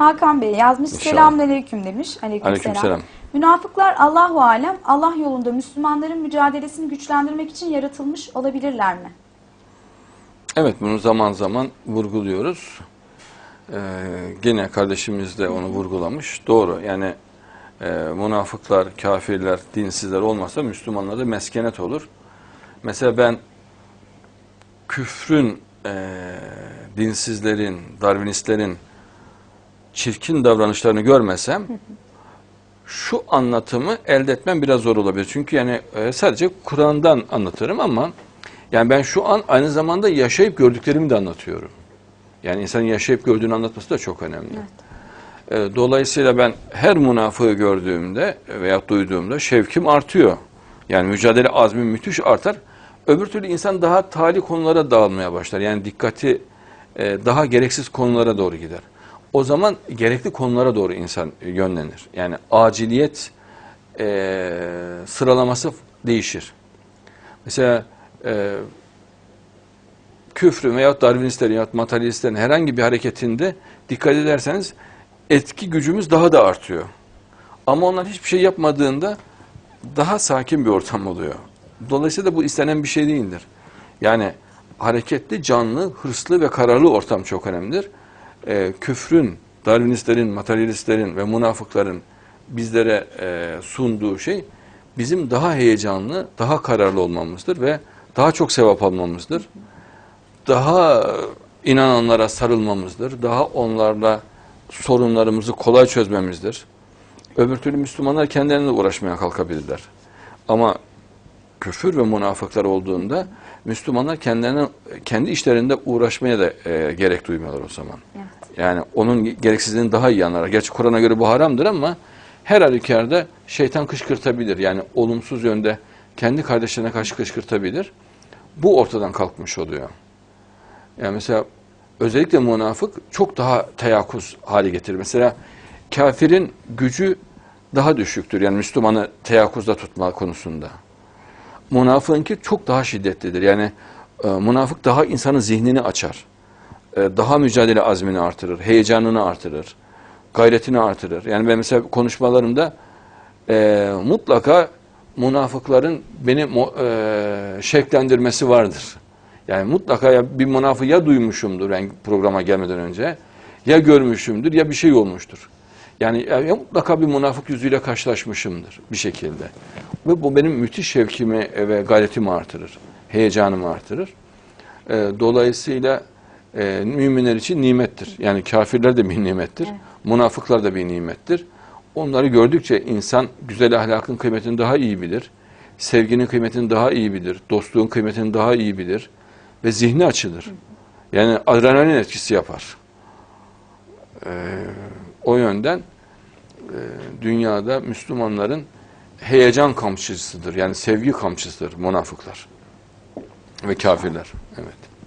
Hakan Bey yazmış. İnşallah. Selamünaleyküm demiş. Aleykümselam. Aleykümselam. Münafıklar Allahu alem Allah yolunda Müslümanların mücadelesini güçlendirmek için yaratılmış olabilirler mi? Evet bunu zaman zaman vurguluyoruz. Ee, gene kardeşimiz de onu vurgulamış. Doğru yani e, münafıklar, kafirler, dinsizler olmasa Müslümanlarda meskenet olur. Mesela ben küfrün, e, dinsizlerin, darwinistlerin çirkin davranışlarını görmesem şu anlatımı elde etmem biraz zor olabilir. Çünkü yani e, sadece Kur'an'dan anlatırım ama yani ben şu an aynı zamanda yaşayıp gördüklerimi de anlatıyorum. Yani insanın yaşayıp gördüğünü anlatması da çok önemli. E, Dolayısıyla ben her münafığı gördüğümde veya duyduğumda şevkim artıyor. Yani mücadele azmi müthiş artar. Öbür türlü insan daha tali konulara dağılmaya başlar. Yani dikkati e, daha gereksiz konulara doğru gider. O zaman gerekli konulara doğru insan yönlenir. Yani aciliyet e, sıralaması değişir. Mesela e, küfrün veya Darwinistlerin ya materyalistlerin herhangi bir hareketinde dikkat ederseniz etki gücümüz daha da artıyor. Ama onlar hiçbir şey yapmadığında daha sakin bir ortam oluyor. Dolayısıyla bu istenen bir şey değildir. Yani hareketli, canlı, hırslı ve kararlı ortam çok önemlidir. Ee, küfrün, Darwinistlerin, materyalistlerin ve münafıkların bizlere e, sunduğu şey bizim daha heyecanlı, daha kararlı olmamızdır ve daha çok sevap almamızdır. Daha inananlara sarılmamızdır. Daha onlarla sorunlarımızı kolay çözmemizdir. Öbür türlü Müslümanlar kendilerine uğraşmaya kalkabilirler. Ama küfür ve münafıklar olduğunda Müslümanlar kendilerine kendi işlerinde uğraşmaya da e, gerek duymuyorlar o zaman. Evet. Yani onun gereksizliğini daha iyi anlar. Gerçi Kur'an'a göre bu haramdır ama her halükarda şeytan kışkırtabilir. Yani olumsuz yönde kendi kardeşlerine karşı kışkırtabilir. Bu ortadan kalkmış oluyor. Yani mesela özellikle münafık çok daha teyakkuz hale getirir. Mesela kafirin gücü daha düşüktür. Yani Müslümanı teyakkuzda tutma konusunda. Münafığınki çok daha şiddetlidir. Yani e, münafık daha insanın zihnini açar. E, daha mücadele azmini artırır, heyecanını artırır, gayretini artırır. Yani ben mesela konuşmalarımda e, mutlaka münafıkların beni e, şevklendirmesi vardır. Yani mutlaka ya bir münafık ya duymuşumdur ben programa gelmeden önce, ya görmüşümdür ya bir şey olmuştur. Yani ya, ya mutlaka bir münafık yüzüyle karşılaşmışımdır bir şekilde. Ve bu benim müthiş şevkimi ve gayretimi artırır, heyecanımı artırır. E, dolayısıyla e, müminler için nimettir. Yani kafirler de bir nimettir. Evet. Münafıklar da bir nimettir. Onları gördükçe insan güzel ahlakın kıymetini daha iyi bilir. Sevginin kıymetini daha iyi bilir. Dostluğun kıymetini daha iyi bilir. Ve zihni açılır. Yani adrenalin etkisi yapar. Ee, o yönden e, dünyada Müslümanların heyecan kamçısıdır. Yani sevgi kamçısıdır münafıklar ve kafirler. Evet.